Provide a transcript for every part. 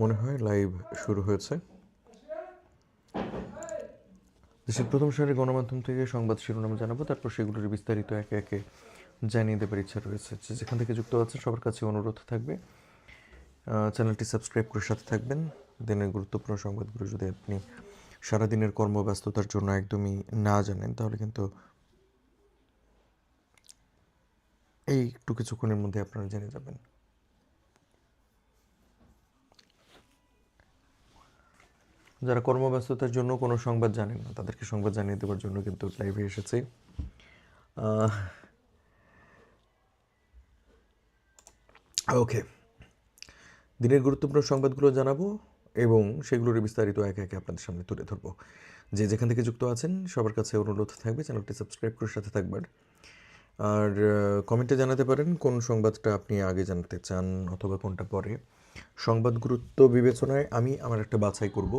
মনে হয় লাইভ শুরু হয়েছে। দেশের প্রথম সারির গণমাধ্যম থেকে সংবাদ শিরোনাম জানাব, তারপর সেগুলোর বিস্তারিত একে একে জানিয়ে দেবার ইচ্ছা রয়েছে। যেখান থেকে যুক্ত আছেন, সবার কাছে অনুরোধ থাকবে। চ্যানেলটি সাবস্ক্রাইব করে সাথে থাকবেন। দিনের গুরুত্বপূর্ণ সংবাদগুলো যদি আপনি সারাদিনের কর্মব্যস্ততার জন্য একদমই না জানেন, তাহলে কিন্তু এই একটু কিছুক্ষণের মধ্যে আপনারা জেনে যাবেন। যারা কর্মব্যস্ততার জন্য কোনো সংবাদ জানেন না, তাদেরকে সংবাদ জানিয়ে দেওয়ার জন্য কিন্তু লাইভে এসেছি। ওকে দিনের গুরুত্বপূর্ণ সংবাদগুলো জানাব এবং সেগুলোর বিস্তারিত একে একে আপনাদের সামনে তুলে ধরবো। যে যেখান থেকে যুক্ত আছেন, সবার কাছে অনুরোধ থাকবে চ্যানেলটি সাবস্ক্রাইব করে সাথে থাকবেন। আর কমেন্টে জানাতে পারেন কোন সংবাদটা আপনি আগে জানতে চান অথবা কোনটা পরে। সংবাদ গুরুত্ব বিবেচনায় আমি আমার একটা বাছাই করব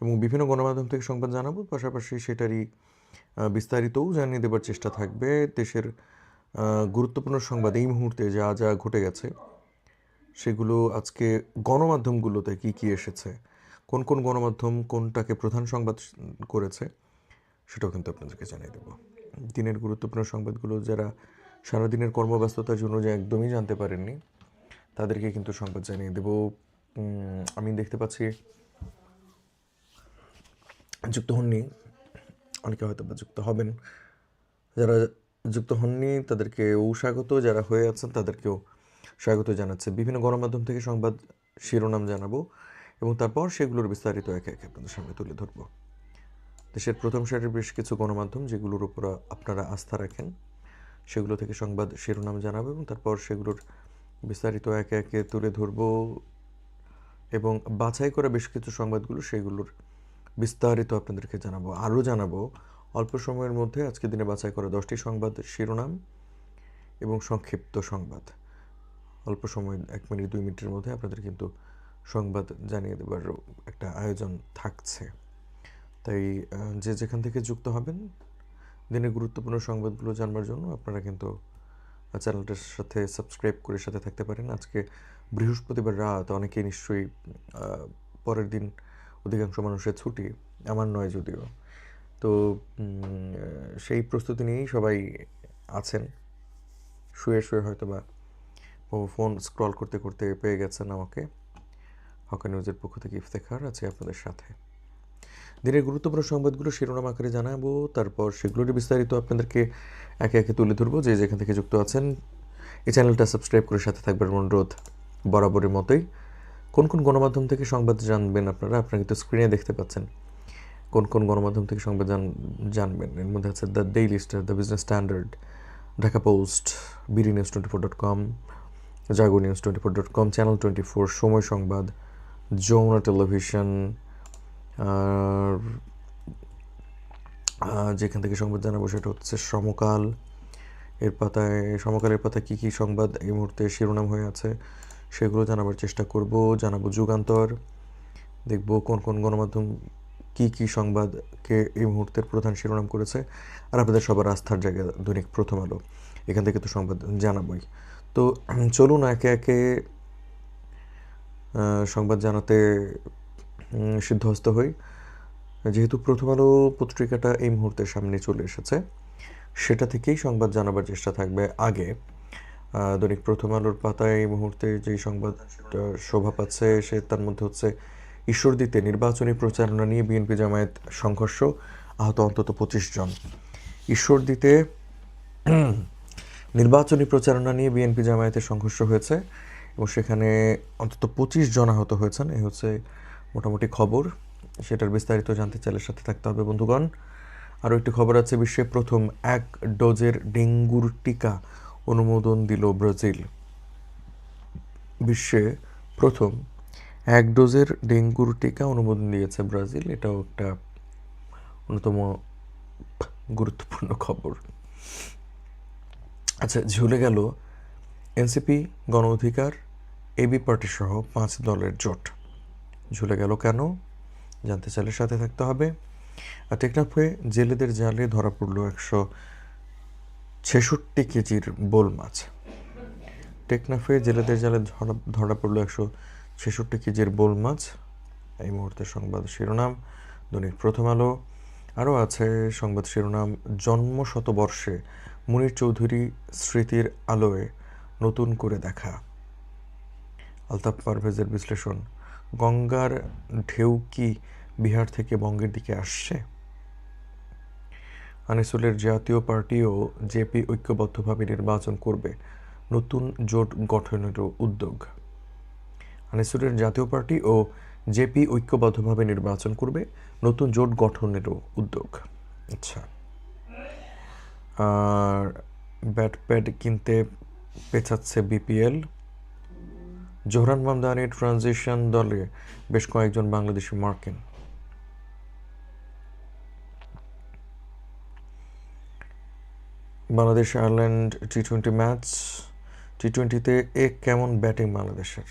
এবং বিভিন্ন গণমাধ্যম থেকে সংবাদ জানাব। পাশাপাশি সেটারই বিস্তারিতও জানিয়ে দেবার চেষ্টা থাকবে দেশের গুরুত্বপূর্ণ সংবাদ। এই মুহূর্তে যা যা ঘটে গেছে সেগুলো আজকে গণমাধ্যমগুলোতে কি কি এসেছে, কোন কোন গণমাধ্যম কোনটাকে প্রধান সংবাদ করেছে সেটাও কিন্তু আপনাদেরকে জানিয়ে দেবো। দিনের গুরুত্বপূর্ণ সংবাদগুলো যারা সারাদিনের কর্মব্যস্ততার জন্য যে একদমই জানতে পারেননি তাদেরকে কিন্তু সংবাদ জানিয়ে দেবো। আমি দেখতে পাচ্ছি, যুক্ত হননি। অনেকে হয়তো বা যুক্ত হবেন। যারা যুক্ত হননি, তাদেরকেও স্বাগত। যারা হয়ে আছেন, তাদেরকেও স্বাগত জানাচ্ছে। বিভিন্ন গণমাধ্যম থেকে সংবাদ শিরোনাম জানাব এবং তারপর সেগুলোর বিস্তারিত একে একে আপনাদের সামনে তুলে ধরবো। দেশের প্রথম সারির বেশ কিছু গণমাধ্যম, যেগুলোর উপর আপনারা আস্থা রাখেন, সেগুলো থেকে সংবাদ শিরোনাম জানাব এবং তারপর সেগুলোর বিস্তারিত একে একে তুলে ধরবো এবং বাছাই করা বেশ কিছু সংবাদগুলো সেগুলোর বিস্তারিত আপনাদেরকে জানাব, আরও জানাব। অল্প সময়ের মধ্যে আজকে দিনে বাছাই করা দশটি সংবাদ শিরোনাম এবং সংক্ষিপ্ত সংবাদ। অল্প সময়, এক মিনিট, দুই মিনিটের মধ্যে আপনাদের কিন্তু সংবাদ জানিয়ে দেবার একটা আয়োজন থাকছে। তাই যে যেখান থেকে যুক্ত হবেন, দিনের গুরুত্বপূর্ণ সংবাদগুলো জানবার জন্য আপনারা কিন্তু চ্যানেলটার সাথে সাবস্ক্রাইব করে সাথে থাকতে পারেন। আজকে বৃহস্পতিবার রাত, অনেকেই নিশ্চয়ই পরের দিন অধিকাংশ মানুষের ছুটি, আমার নয় যদিও। তো সেই প্রস্তুতি নিয়েই সবাই আছেন। শুয়ে শুয়ে হয়তো বা ফোন স্ক্রল করতে করতে পেয়ে গেছেন আমাকে। হকা নিউজের পক্ষ থেকে ইফতেখার, আছে আপনাদের সাথে। দিনের গুরুত্বপূর্ণ সংবাদগুলো শিরোনাম আকারে জানাব, তারপর সেগুলোরই বিস্তারিত আপনাদেরকে একে একে তুলে ধরবো। যে যেখান থেকে যুক্ত আছেন, এই চ্যানেলটা সাবস্ক্রাইব করে সাথে থাকবেন অনুরোধ বরাবরের মতোই। কোন কোন গণমাধ্যম থেকে সংবাদ জানবেন আপনারা? আপনারা কিন্তু স্ক্রিনে দেখতে পাচ্ছেন। কোন কোন গণমাধ্যম থেকে সংবাদ জান, জানবেন? এর মধ্যে আছে the Daily Star the Business Standard Dhaka Post BD News twenty four dot com Jago News twenty four dot com Channel twenty four Somoy Sangbad Jamuna television যেখান থেকে সংবাদ জানাব সেটা হচ্ছে সমকাল। এর পাতায়, সমকালের পাতায় কী কী সংবাদ এই মুহূর্তে শিরোনাম হয়ে আছে সেগুলো জানাবার চেষ্টা করব। জানাব যুগান্তর, দেখব কোন কোন গণমাধ্যম কী কী সংবাদকে এই মুহূর্তের প্রধান শিরোনাম করেছে, আর আপনাদের সবার আস্থার জায়গা দৈনিক প্রথম আলো। এখান থেকে তো সংবাদ জানাবই। তো চলুন একে একে সংবাদ জানাতে সিদ্ধহস্ত হই। যেহেতু প্রথম আলো পত্রিকাটা এই মুহূর্তে সামনে চলে এসেছে, সেটা থেকেই সংবাদ জানাবার চেষ্টা থাকবে আগে। দৈনিক প্রথম আলোর পাতায় এই মুহূর্তে যেই সংবাদটা শোভা পাচ্ছে, সে তার মধ্যে হচ্ছে ঈশ্বরদীতে নির্বাচনী প্রচারণা নিয়ে বিএনপি জামায়াত সংঘর্ষ, আহত অন্তত পঁচিশ জন। ঈশ্বরদীতে নির্বাচনী প্রচারণা নিয়ে বিএনপি জামায়াতের সংঘর্ষ হয়েছে এবং সেখানে অন্তত পঁচিশ জন আহত হয়েছেন। এই হচ্ছে মোটামুটি খবর। সেটার বিস্তারিত জানতে চাইলে সাথে থাকতে হবে বন্ধুগণ। আরও একটি খবর আছে, বিশ্বে প্রথম এক ডোজের ডেঙ্গুর টিকা অনুমোদন দিল ব্রাজিল। বিশ্বে প্রথম এক ডোজের ডেঙ্গুর টিকা অনুমোদন দিয়েছে ব্রাজিল। এটাও একটা অন্যতম গুরুত্বপূর্ণ খবর। আচ্ছা ঝুলে গেল এনসিপি গণ অধিকার এবি পার্টি সহ পাঁচ দলের জোট। ঝুলে গেল কেন? জানতে চাইলে সাথে থাকতে হবে। আর টেকনাফে জেলেদের জালে ধরা পড়ল একশো ছেষট্টি কেজির বোল মাছ। টেকনাফে জেলেদের জালে ধরা ধরা পড়ল একশো ছেষট্টি কেজির বোল মাছ। এই মুহূর্তে সংবাদ শিরোনাম, দৈনিক প্রথম আলো। আরও আছে সংবাদ শিরোনাম জন্ম শতবর্ষে মুনির চৌধুরী স্মৃতির আলোয় নতুন করে দেখা। আলতাফ পারভেজের বিশ্লেষণ। গঙ্গার ঢেউ কি বিহার থেকে বঙ্গের দিকে আসছে? আনিসুলের জাতীয় পার্টিও জেপি ঐক্যবদ্ধভাবে নির্বাচন করবে। নতুন জোট গঠনেরও উদ্যোগ। আনিসুলের জাতীয় পার্টি ও জেপি ঐক্যবদ্ধভাবে নির্বাচন করবে নতুন জোট গঠনেরও উদ্যোগ। আচ্ছা। আর ব্যাট প্যাড কিনতে পেছাচ্ছে বিপিএল। জোহরান মামদানি ট্রানজিশন দলে বেশ কয়েকজন বাংলাদেশি মার্কিন। Bangladesh, Ireland T twenty match T টোয়েন্টিতে এ কেমন ব্যাটিং বাংলাদেশের?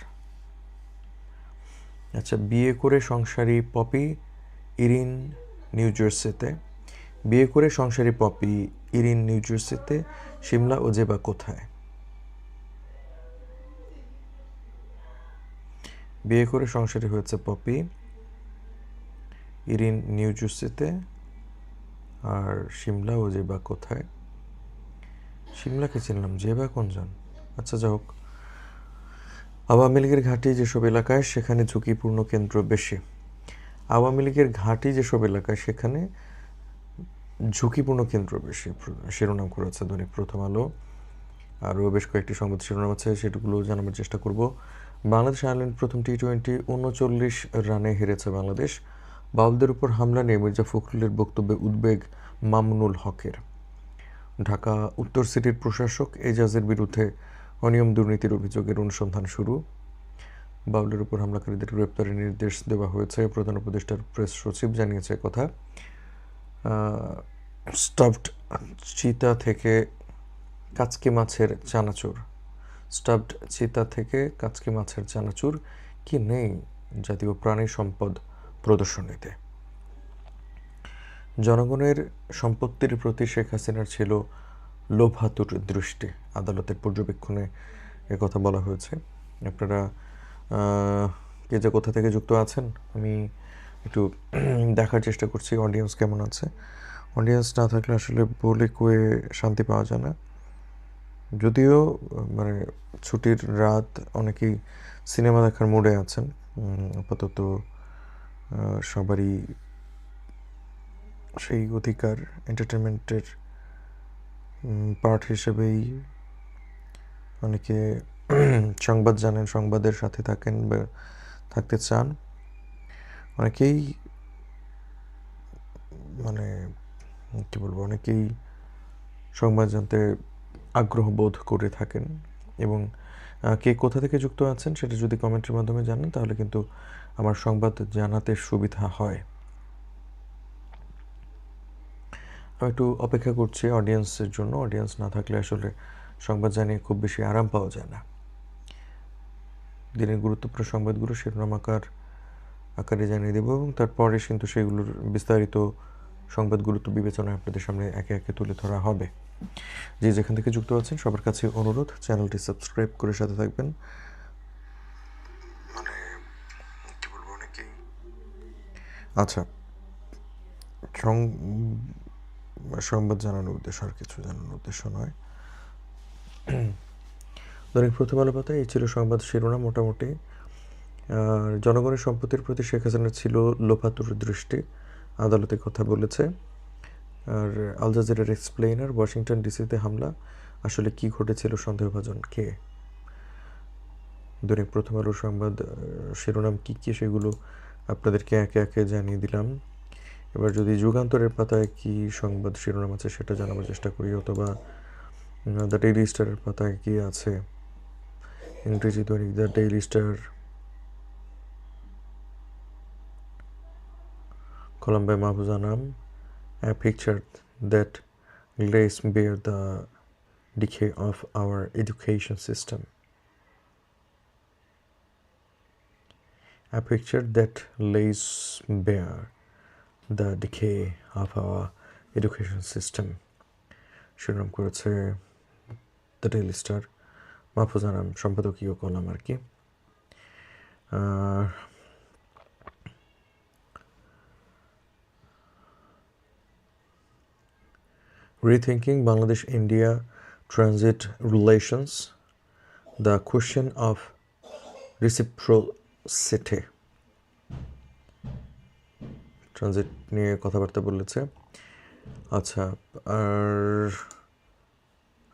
আচ্ছা বিয়ে করে সংসারী পপি ইরিন নিউ জার্সিতে। বিয়ে করে সংসারী পপি ইরিন নিউ জার্সিতে সিমলা ও জেবা কোথায়? বিয়ে করে সংসারী হয়েছে পপি, ইরিন নিউ জার্সিতে আর সিমলা ও জেবা কোথায়? সিমলাকে চিনলাম জেবা কোনজন? আচ্ছা যাই হোক। আওয়ামী লীগের ঘাঁটি যেসব এলাকায়, সেখানে ঝুঁকিপূর্ণ কেন্দ্র বেশি। আওয়ামী লীগের ঘাঁটি যেসব এলাকায়, সেখানে ঝুঁকিপূর্ণ কেন্দ্র বেশি। শিরোনাম করেছে দৈনিক প্রথম আলো। আরও বেশ কয়েকটি সংবাদ শিরোনাম আছে সেগুলো জানানোর চেষ্টা করব। বাংলাদেশ আয়ারল্যান্ড প্রথম টি টোয়েন্টি উনচল্লিশ রানে হেরেছে বাংলাদেশ। বাউলদের উপর হামলা নিয়ে মির্জা ফখরুলের বক্তব্যে উদ্বেগ মামুনুল হকের। ঢাকা উত্তর সিটির প্রশাসক এজাজের বিরুদ্ধে অনিয়ম দুর্নীতির অভিযোগের অনুসন্ধান শুরু। বাউলের উপর হামলাকারীদের গ্রেপ্তারের নির্দেশ দেওয়া হয়েছে, প্রধান উপদেষ্টার প্রেস সচিব জানিয়েছে কথা। স্টাফড চিতা থেকে কাচকি মাছের চানাচুর। স্টাফড চিতা থেকে কাচকি মাছের চানাচুর কি নেই জাতীয় প্রাণী সম্পদ প্রদর্শনীতে? জনগণের সম্পত্তির প্রতি শেখ হাসিনার ছিল লোভাতুর দৃষ্টি। আদালতের পর্যবেক্ষণে কথা বলা হয়েছে। আপনারা কে যে কোথা থেকে যুক্ত আছেন, আমি একটু দেখার চেষ্টা করছি। অডিয়েন্স কেমন আছে? অডিয়েন্স না থাকলে আসলে বলে কয়ে শান্তি পাওয়া যায় না। যদিও মানে ছুটির রাত অনেকেই সিনেমা দেখার মুডে আছেন। আপাতত সবারই সেই অধিকার এন্টারটেনমেন্টের পার্ট হিসেবেই অনেকে সংবাদ জানেন, সংবাদের সাথে থাকেন বা থাকতে চান। অনেকেই মানে কী বলব, অনেকেই সংবাদ জানতে আগ্রহ বোধ করে থাকেন। এবং কে কোথা থেকে যুক্ত আছেন সেটা যদি কমেন্টের মাধ্যমে জানেন, তাহলে কিন্তু আমার সংবাদ জানাতে সুবিধা হয়। আমি একটু অপেক্ষা করছি অডিয়েন্সের জন্য। অডিয়েন্স না থাকলে আসলে সংবাদ জানিয়ে খুব বেশি আরাম পাওয়া যায় না। দিনের গুরুত্বপূর্ণ সংবাদগুলো শিরোনাম আকার, আকারে জানিয়ে দেবো এবং তারপরে কিন্তু সেগুলোর বিস্তারিত সংবাদ গুরুত্ব বিবেচনায় আপনাদের সামনে একে একে তুলে ধরা হবে। যে যেখান থেকে যুক্ত আছেন সবার কাছে অনুরোধ চ্যানেলটি সাবস্ক্রাইব করে সাথে থাকবেন। মানে আচ্ছা সংবাদ জানানোর উদ্দেশ্য আর কিছু জানানোর উদ্দেশ্য নয়। দৈনিক প্রথম আলো পাতায় এই ছিল সংবাদ শিরোনাম মোটামুটি। আর জনগণের সম্পত্তির প্রতি শেখ হাসিনার ছিল লোপাতুর দৃষ্টি। আদালতে কথা বলেছে। আর আল জাজিরার এক্সপ্লেইনার, ওয়াশিংটন ডিসিতে হামলা। আসলে কি ঘটেছিল সন্দেহভাজন কে? দৈনিক প্রথম আলো সংবাদ শিরোনাম কী কী সেগুলো আপনাদেরকে একে একে জানিয়ে দিলাম। এবার যদি যুগান্তরের পাতায় কি সংবাদ শিরোনাম আছে সেটা জানাবার চেষ্টা করি, অথবা দ্য ডেইলি স্টারের পাতায় কী আছে। ইংরেজি দৈনিক the Daily Star column by Nam, a picture that lays bare the decay of our education system. A picture that lays bare the decay of our education system. শিরোনাম করেছে the Daily star Mahfuz Anam সম্পাদকীয় column rethinking Bangladesh India transit relations, the question of reciprocity. Transit নিয়ে কথাবার্তা বলেছে। আচ্ছা আর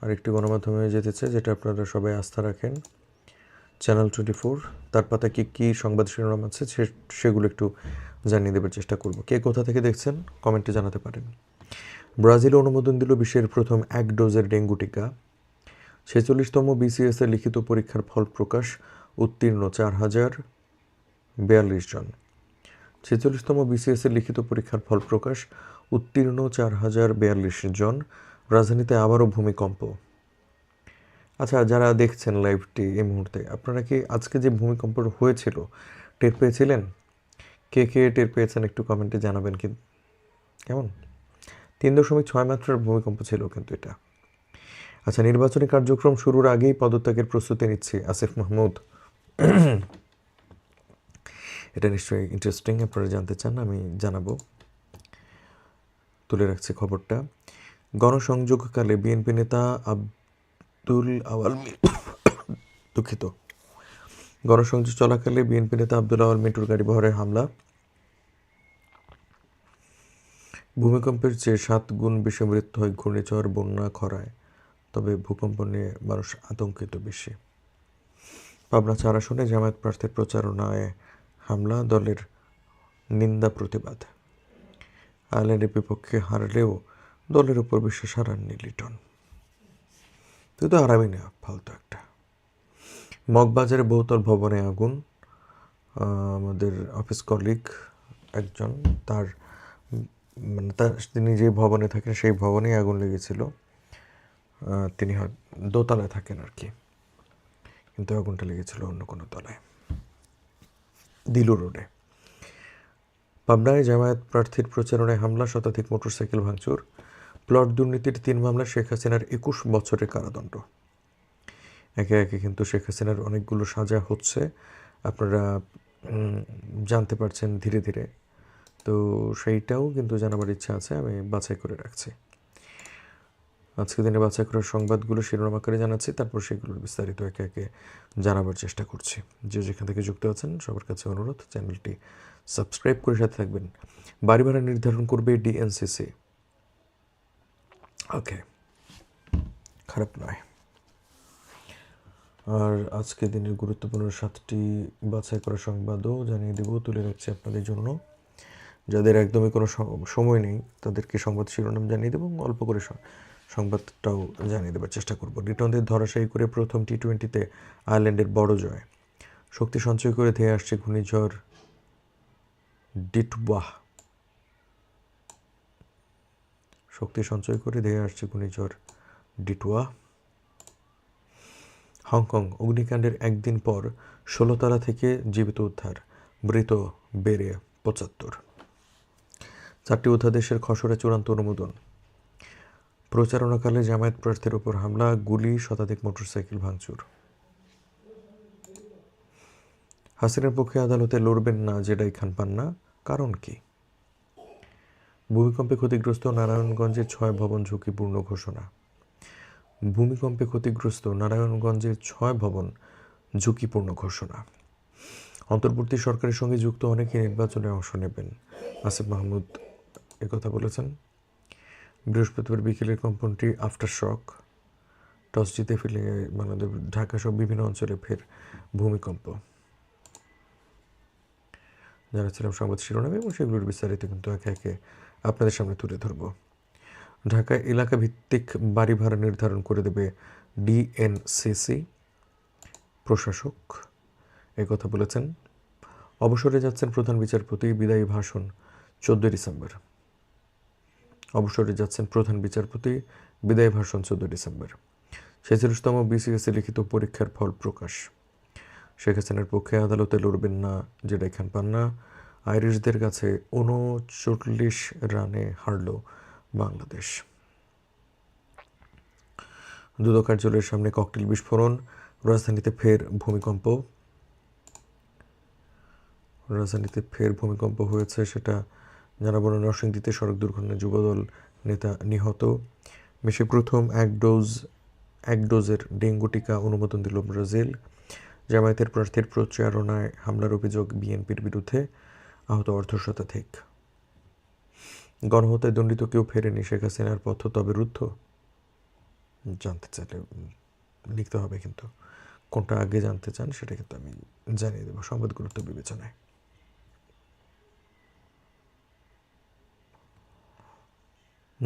আরেকটি গণমাধ্যমে যেতেছে যেটা আপনারা সবাই আস্থা রাখেন চ্যানেল টোয়েন্টি ফোর তার পাতা কি কী সংবাদ শিরোনাম আছে সেগুলো একটু জানিয়ে দেওয়ার চেষ্টা করব। কে কোথা থেকে দেখছেন কমেন্টে জানাতে পারেন। ব্রাজিল অনুমোদন দিল বিশ্বের প্রথম এক ডোজের ডেঙ্গু টিকা। ছেচল্লিশতম বিসিএস এর লিখিত পরীক্ষার ফল প্রকাশ, উত্তীর্ণ চার হাজার বিয়াল্লিশ জন। ছেচল্লিশতম বিসিএস এর লিখিত পরীক্ষার ফল প্রকাশ, উত্তীর্ণ চার হাজার বিয়াল্লিশ জন। রাজধানীতে আবারও ভূমিকম্প। আচ্ছা যারা দেখছেন লাইভটি এই মুহূর্তে, আপনারা কি আজকে যে ভূমিকম্প হয়েছিল, টের পেয়েছিলেন? কে কে টের পেয়েছেন একটু কমেন্টে জানাবেন কি? কেমন? তিন দশমিক ছয় মাত্রার ভূমিকম্প ছিল কিন্তু এটা। আচ্ছা নির্বাচনী কার্যক্রম শুরুর আগেই পদত্যাগের প্রস্তুতি নিচ্ছে আসিফ মাহমুদ। এটা নিশ্চয়ই ইন্টারেস্টিং আপনারা জানতে চান, আমি জানাব। তুলে রাখছি খবরটা। গণসংযোগকালে বিএনপি নেতা আব্দুল আওয়াল দুঃখিত। গণসংযোগ চলাকালে বিএনপি নেতা আব্দুল আওয়াল মিন্টুর গাড়ি বহরের হামলা। ভূমিকম্পের চেয়ে সাত গুণ বেশি মৃত্যু হয় ঘূর্ণিঝড়, বন্যা, খরায়। তবে ভূকম্প নিয়ে মানুষ আতঙ্কিত বেশি। পাবনা চার আসনে জামায়াত প্রার্থীর প্রচারণায় হামলা, দলের নিন্দা, প্রতিবাদ। আয়ারল্যান্ডের বিপক্ষে হারলেও দলের উপর বিশ্বাস হারাননি লিটন। তুই তো হারাবি না, ফালতু একটা। মগবাজারে বহুতল ভবনে আগুন। আমাদের অফিস কলিগ একজন, তার মানে তার তিনি যে ভবনে থাকেন, সেই ভবনেই আগুন লেগেছিল। তিনি হয়- দোতলায় থাকেন আর কি। কিন্তু আগুনটা লেগেছিল অন্য কোনো তলায়। দিলু রোডে। পাবনায় জামায়াত প্রার্থীর প্রচারণায় হামলা, শতাধিক মোটরসাইকেল ভাঙচুর। প্লট দুর্নীতির তিন মামলা শেখ হাসিনার একুশ বছরের কারাদণ্ড। একে একে কিন্তু শেখ হাসিনার অনেকগুলো সাজা হচ্ছে। আপনারা জানতে পারছেন ধীরে ধীরে। তো সেইটাও কিন্তু জানাবার ইচ্ছা আছে, আমি বাছাই করে রাখছি। আজকে দিনে বাছাই করার সংবাদগুলো, শিরোনাম আকারে জানাচ্ছি, তারপর সেগুলোর বিস্তারিত একে একে জানাবার চেষ্টা করছি। যে যেখান থেকে যুক্ত আছেন, সবার কাছে অনুরোধ, চ্যানেলটি সাবস্ক্রাইব করে সাথে থাকবেন। বাড়ি ভাড়া নির্ধারণ করবে ডিএনসিসি। ওকে, খারাপ নয়। আর আজকে দিনের গুরুত্বপূর্ণ সাতটি বাছাই করা সংবাদও জানিয়ে দেব, তুলে রাখছি আপনাদের জন্য। যাদের একদমই কোনো সময় নেই, তাদেরকে সংবাদ শিরোনাম জানিয়ে দেবো এবং অল্প করে সংবাদটাও জানিয়ে দেওয়ার চেষ্টা করব। লিটনদের ধরাশায়ী করে প্রথম টি টোয়েন্টিতে আয়ারল্যান্ডের বড় জয়। শক্তি সঞ্চয় করে ধেয়ে আসছে ঘূর্ণিঝড় ডিটবাহ শক্তি সঞ্চয় করে ধেয়ে আসছে ঘূর্ণিঝড় ডিটুয়া হংকং অগ্নিকাণ্ডের একদিন পর ষোলোতলা থেকে জীবিত উদ্ধার, মৃত বেড়ে পঁচাত্তর। চারটি অধ্যাদেশের খসড়া চূড়ান্ত অনুমোদন। প্রচারণাকালে জামায়াত প্রার্থীর ওপর হামলা, গুলি, শতাধিক মোটরসাইকেল ভাঙচুর। হাসিনের পক্ষে আদালতে লড়বেন না জেডাই খান পান্না, কারণ কি? ভূমিকম্পে ক্ষতিগ্রস্ত নারায়ণগঞ্জের ছয় ভবন ঝুঁকিপূর্ণ ঘোষণা। ভূমিকম্পে ক্ষতিগ্রস্ত নারায়ণগঞ্জের ছয় ভবন ঝুঁকিপূর্ণ ঘোষণা। অন্তর্বর্তী সরকারের সঙ্গে যুক্ত অনেকে নির্বাচনে অংশ নেবেন। আসিফ মাহমুদ কথা বলেছেন। বৃহস্পতিবার বিকেলের কম্পনটি আফটার শক। টস জিতে ফেলে বাংলাদেশ, ঢাকা সহ বিভিন্ন অঞ্চলে ফের ভূমিকম্প। যারা ছিলাম সংবাদ শিরোনামে এবং সেগুলোর বিস্তারিত কিন্তু একে একে আপনাদের সামনে তুলে ধরব। ঢাকা এলাকা ভিত্তিক বাড়ি ভাড়া নির্ধারণ করে দেবে ডিএনসিসি। প্রশাসক কথা বলেছেন, অবসরে যাচ্ছেন প্রধান বিচারপতি, বিদায়ী ভাষণ চোদ্দোই ডিসেম্বর। অবসরে যাচ্ছেন প্রধান বিচারপতি বিদায় ভাষণ চোদ্দোই ডিসেম্বর। ছেচল্লিশতম বিসিএসি লিখিত পরীক্ষার ফল প্রকাশ। শেখ হাসিনার পক্ষে আদালতে লড়বেন না যেটা খান পান্না। আইরিশদের কাছে উনচল্লিশ রানে হারল বাংলাদেশ। দুদক কার্যালয়ের সামনে ককটেল বিস্ফোরণ। রাজধানীতে ফের ভূমিকম্প। রাজধানীতে ফের ভূমিকম্প হয়েছে, সেটা জানাব নরসিংদীতে সড়ক দুর্ঘটনায় যুবদল নেতা নিহত। দেশে প্রথম এক ডোজ, এক ডোজের ডেঙ্গু টিকা অনুমোদন দিল ব্রাজিল। জামায়াতের প্রার্থীর প্রচারণায় হামলার অভিযোগ বিএনপির বিরুদ্ধে আহত অর্ধ শতাধিক গণহত্যায় দণ্ডিত কেউ ফেরেনি শেখ হাসিনার পথ, তবে রুদ্ধ। জানতে চাইলে লিখতে হবে কিন্তু কোনটা আগে জানতে চান সেটা কিন্তু আমি জানিয়ে দেবো। সংবাদ গুরুত্ব বিবেচনায়।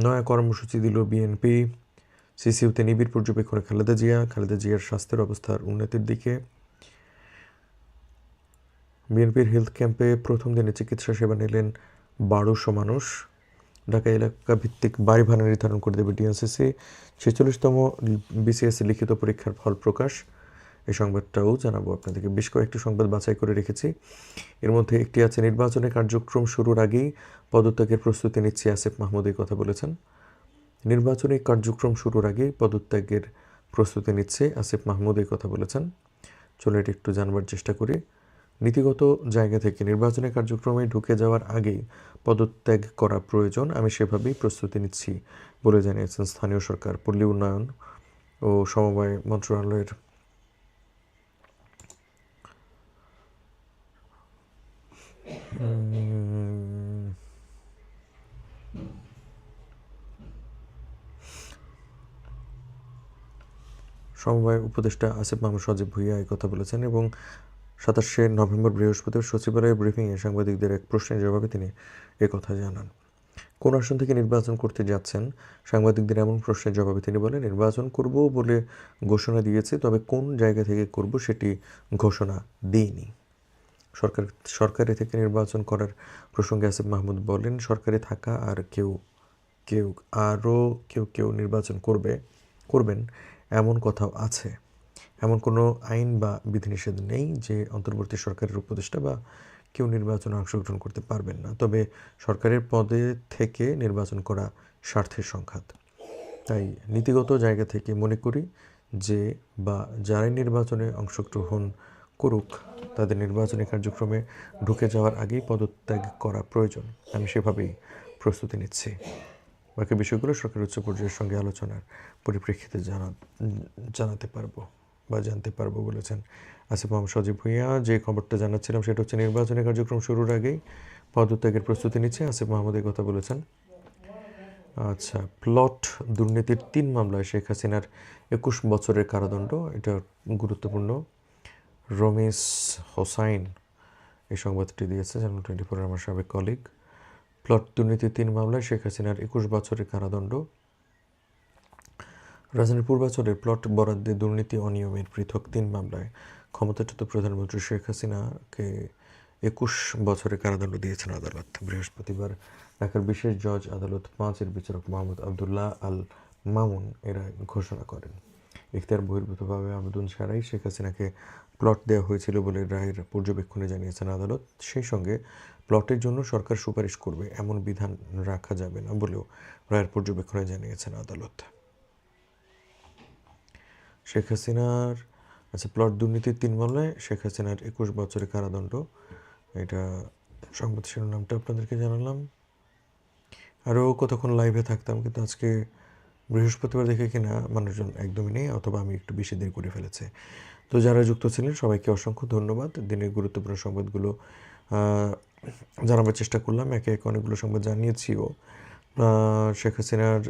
নয়া কর্মসূচি দিল বিএনপি সিসিউতে নিবিড় পর্যবেক্ষণে খালেদা জিয়া, খালেদা জিয়ার স্বাস্থ্যের অবস্থার উন্নতির দিকে। বিএনপির হেলথ ক্যাম্পে প্রথম দিনে চিকিৎসা সেবা নিলেন বারোশো মানুষ। ঢাকা এলাকা ভিত্তিক বাড়ি ভাড়া নির্ধারণ করে দেবে ডিএনসিসি ছেচল্লিশতম বিসিএস লিখিত পরীক্ষার ফল প্রকাশ। এই সংবাদটাও জানাব আপনাদেরকে। বেশ কয়েকটি সংবাদ বাছাই করে রেখেছি। এর মধ্যে একটি আছে নির্বাচনের কার্যক্রম শুরুর আগেই পদত্যাগের প্রস্তুতি নিচ্ছে আসিফ মাহমুদ, এই কথা বলেছেন। নির্বাচনী কার্যক্রম শুরুর আগেই পদত্যাগের প্রস্তুতি নিচ্ছে আসিফ মাহমুদ, এই কথা বলেছেন। চলো এটা একটু জানবার চেষ্টা করি। নীতিগত জায়গা থেকে নির্বাচনী কার্যক্রমে ঢুকে যাওয়ার আগেই পদত্যাগ করা প্রয়োজন, আমি সেভাবেই প্রস্তুতি নিচ্ছি বলে জানিয়েছেন স্থানীয় সরকার। পল্লী উন্নয়ন ও সমবায় মন্ত্রণালয়ের সমবায় উপদেষ্টা আসিফ মাহমুদ সজীব ভুইয়া এই কথা বলেছেন এবং সাতাশে নভেম্বর বৃহস্পতিবার সচিবালয় ব্রিফিংয়ে সাংবাদিকদের এক প্রশ্নের জবাবে তিনি কথা জানান। কোন আসন থেকে নির্বাচন করতে যাচ্ছেন? সাংবাদিকদের এমন প্রশ্নের জবাবে তিনি বলেন, নির্বাচন করব বলে ঘোষণা দিয়েছে, তবে কোন জায়গা থেকে করব সেটি ঘোষণা দিইনি। সরকার, সরকারি থেকে নির্বাচন করার প্রসঙ্গে আসিফ মাহমুদ বলেন, সরকারে থাকা আর কেউ কেউ আরও কেউ কেউ নির্বাচন করবে, করবেন এমন কথাও আছে? এমন কোনো আইন বা বিধিনিষেধ নেই যে অন্তর্বর্তী সরকারের উপদেষ্টা বা কেউ নির্বাচনে অংশগ্রহণ করতে পারবেন না। তবে সরকারের পদে থেকে নির্বাচন করা স্বার্থের সংঘাত। তাই নীতিগত জায়গা থেকে মনে করি যে বা যারাই নির্বাচনে অংশগ্রহণ করুক, তাদের নির্বাচনী কার্যক্রমে ঢুকে যাওয়ার আগেই পদত্যাগ করা প্রয়োজন। আমি সেভাবেই প্রস্তুতি নিচ্ছি। বাকি বিষয়গুলো সরকার উচ্চ পর্যায়ের সঙ্গে আলোচনার পরিপ্রেক্ষিতে জানা জানাতে পারব বা জানতে পারব বলেছেন আসিফ মোহাম্মদ সজীব ভুইয়া। যে খবরটা জানাচ্ছিলাম সেটা হচ্ছে নির্বাচনী কার্যক্রম শুরুর আগেই পদত্যাগের প্রস্তুতি নিচ্ছে আসিফ মাহমুদ কথা বলেছেন। আচ্ছা প্লট দুর্নীতির তিন মামলায় শেখ হাসিনার একুশ বছরের কারাদণ্ড, এটা গুরুত্বপূর্ণ। রমেশ হোসাইন এই সংবাদটি দিয়েছে, চ্যানেল টোয়েন্টি ফোর আমার সাবেক কলিগ প্লট দুর্নীতির তিন মামলায় শেখ হাসিনার একুশ বছরের কারাদণ্ড। রাজধানীর পূর্বাচলে প্লট বরাদ্দে দুর্নীতি অনিয়মের পৃথক তিন মামলায় ক্ষমতাচ্যুত প্রধানমন্ত্রী শেখ হাসিনাকে একুশ বছরের কারাদণ্ড দিয়েছেন আদালত। বৃহস্পতিবার ঢাকার বিশেষ জজ আদালত পাঁচের বিচারক মোহাম্মদ আবদুল্লাহ আল মামুন এরা ঘোষণা করেন। ইখতিয়ার বহির্ভূতভাবে আবেদন ছাড়াই শেখ হাসিনাকে প্লট দেওয়া হয়েছিল বলে রায়ের পর্যবেক্ষণে জানিয়েছেন আদালত। সেই সঙ্গে প্লটের জন্য সরকার সুপারিশ করবে, এমন বিধান রাখা যাবে না বলেও রায়ের পর্যবেক্ষণে জানিয়েছেন আদালত। শেখ হাসিনার আচ্ছা প্লট দুর্নীতির তিন মামলায় শেখ হাসিনার একুশ বছরের কারাদণ্ড। এটা সংবাদ শিরোনামটা আপনাদেরকে জানালাম। আরও কতক্ষণ লাইভে থাকতাম, কিন্তু আজকে বৃহস্পতিবার দেখে কিনা মানুষজন একদমই নেই, অথবা আমি একটু বেশি দেরি করে ফেলেছে। তো যারা যুক্ত ছিলেন, সবাইকে অসংখ্য ধন্যবাদ। দিনের গুরুত্বপূর্ণ সংবাদগুলো জানাবার চেষ্টা করলাম। একে একে অনেকগুলো সংবাদ জানিয়েছিও। শেখ হাসিনার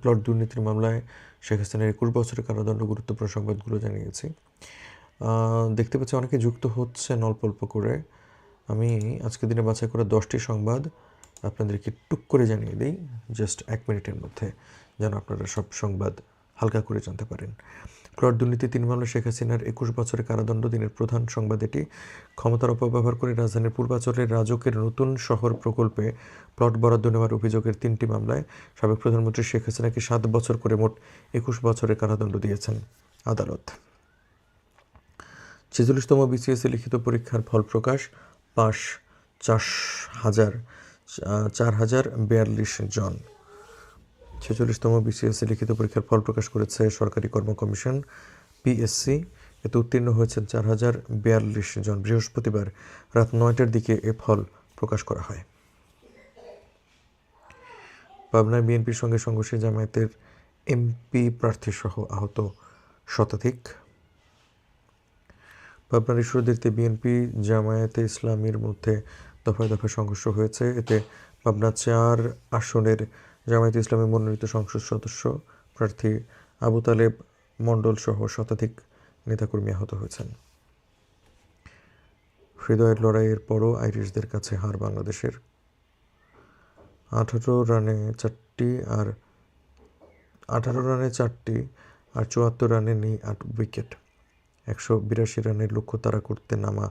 প্লট দুর্নীতির মামলায় শেখ হাসিনার একুশ বছরের কারাদণ্ড গুরুত্বপূর্ণ সংবাদগুলো জানিয়েছি। দেখতে পাচ্ছি অনেকে যুক্ত হচ্ছেন অল্প অল্প করে। আমি আজকে দিনে বাছাই করা দশটি সংবাদ আপনাদেরকে টুক করে জানিয়ে দিই। জাস্ট এক মিনিটের মধ্যে যেন আপনারা সব সংবাদ হালকা করে জানতে পারেন। প্লট দুর্নীতি তিন মামলা শেখ হাসিনার একুশ বছরের কারাদণ্ড দিনের প্রধান সংবাদ এটি। ক্ষমতার অপব্যবহার করে রাজধানীর পূর্বাচলের রাজকের নতুন শহর প্রকল্পে প্লট বরাদ্দ নেওয়ার অভিযোগের তিনটি মামলায় সাবেক প্রধানমন্ত্রী শেখ হাসিনাকে সাত বছর করে মোট একুশ বছরের কারাদণ্ড দিয়েছেন আদালত। ছেচল্লিশতম বিসিএসসি লিখিত পরীক্ষার ফল প্রকাশ, পাশ চার হাজার চার হাজার বিয়াল্লিশ জন। ছেচল্লিশতম বিসিএসসি লিখিত পরীক্ষার ফল প্রকাশ করেছে সরকারি কর্ম কমিশন পিএসসি এতে উত্তীর্ণ হয়েছেন চার হাজার বিয়াল্লিশ জন। বৃহস্পতিবার রাত নয়টার দিকে এ ফল প্রকাশ করা হয়। পাবনায় বিএনপির সঙ্গে সংঘর্ষে জামায়াতের এমপি প্রার্থীসহ আহত শতাধিক। পাবনার ঈশ্বরদীতে বিএনপি জামায়াতে ইসলামীর মধ্যে দফায় দফায় সংঘর্ষ হয়েছে। এতে পাবনা চার আসনের জামায়াতে ইসলামী মনোনীত সংসদ সদস্য প্রার্থী আবু তালেব মণ্ডল সহ শতাধিক নেতাকর্মী আহত হয়েছেন। হৃদয়ের লড়াইয়ের পরও আইরিশদের কাছে হার বাংলাদেশের। আঠারো রানে চারটি আর আঠারো রানে চারটি আর চুয়াত্তর রানে নেই আট উইকেট। একশো বিরাশি রানের লক্ষ্য তারা করতে নামা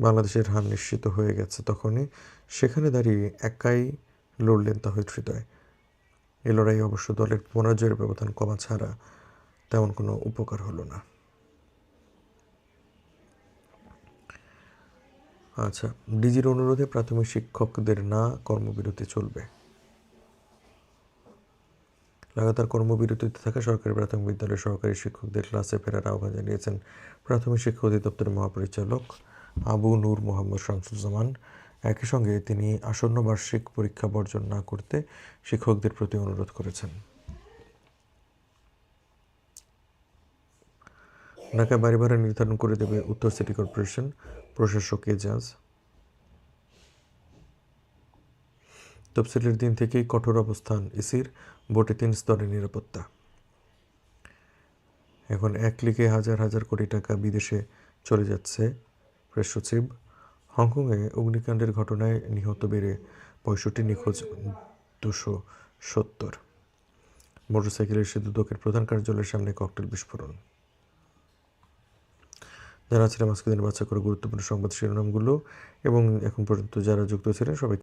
বাংলাদেশের হার নিশ্চিত হয়ে গেছে তখনই। সেখানে দাঁড়িয়ে একাই লড়লেন তাহিদ হৃদয়। এ লড়াই অবশ্য দলের পরাজয়ের ব্যবধান কমা ছাড়া তেমন কোনো উপকার হলো না। আচ্ছা ডিজির অনুরোধে প্রাথমিক শিক্ষকদের না কর্মবিরতি চলবে? লাগাতার কর্মবিরতিতে থাকা সরকারি প্রাথমিক বিদ্যালয়ের সহকারী শিক্ষকদের ক্লাসে ফেরার আহ্বান জানিয়েছেন প্রাথমিক শিক্ষা অধিদপ্তরের মহাপরিচালক আবু নূর মোহাম্মদ শামসুজ্জামান। একই সঙ্গে তিনি আসন্ন বার্ষিক পরীক্ষা বর্জন না করতে শিক্ষকদের প্রতি অনুরোধ করেছেন। ঢাকায় বাড়ি ভাড়া নির্ধারণ করে দেবে উত্তর সিটি কর্পোরেশন প্রশাসক এজাজ। তফসিলের দিন থেকেই কঠোর অবস্থান ইসির বোটে তিন স্তরের নিরাপত্তা। এখন এক ক্লিকে হাজার হাজার কোটি টাকা বিদেশে চলে যাচ্ছে প্রেস সচিব হংকংয়ে অগ্নিকাণ্ডের ঘটনায় নিহত বেড়ে পঁয়ষট্টি নিখোঁজ, দুশো সত্তর। মোটরসাইকেলে এসে দুদকের প্রধান কার্যালয়ের সামনে ককটেল বিস্ফোরণ। যারা ছিলাম আজকে দিন বাচ্চা করে গুরুত্বপূর্ণ সংবাদ শিরোনামগুলো এবং এখন পর্যন্ত যারা যুক্ত ছিলেন সবাই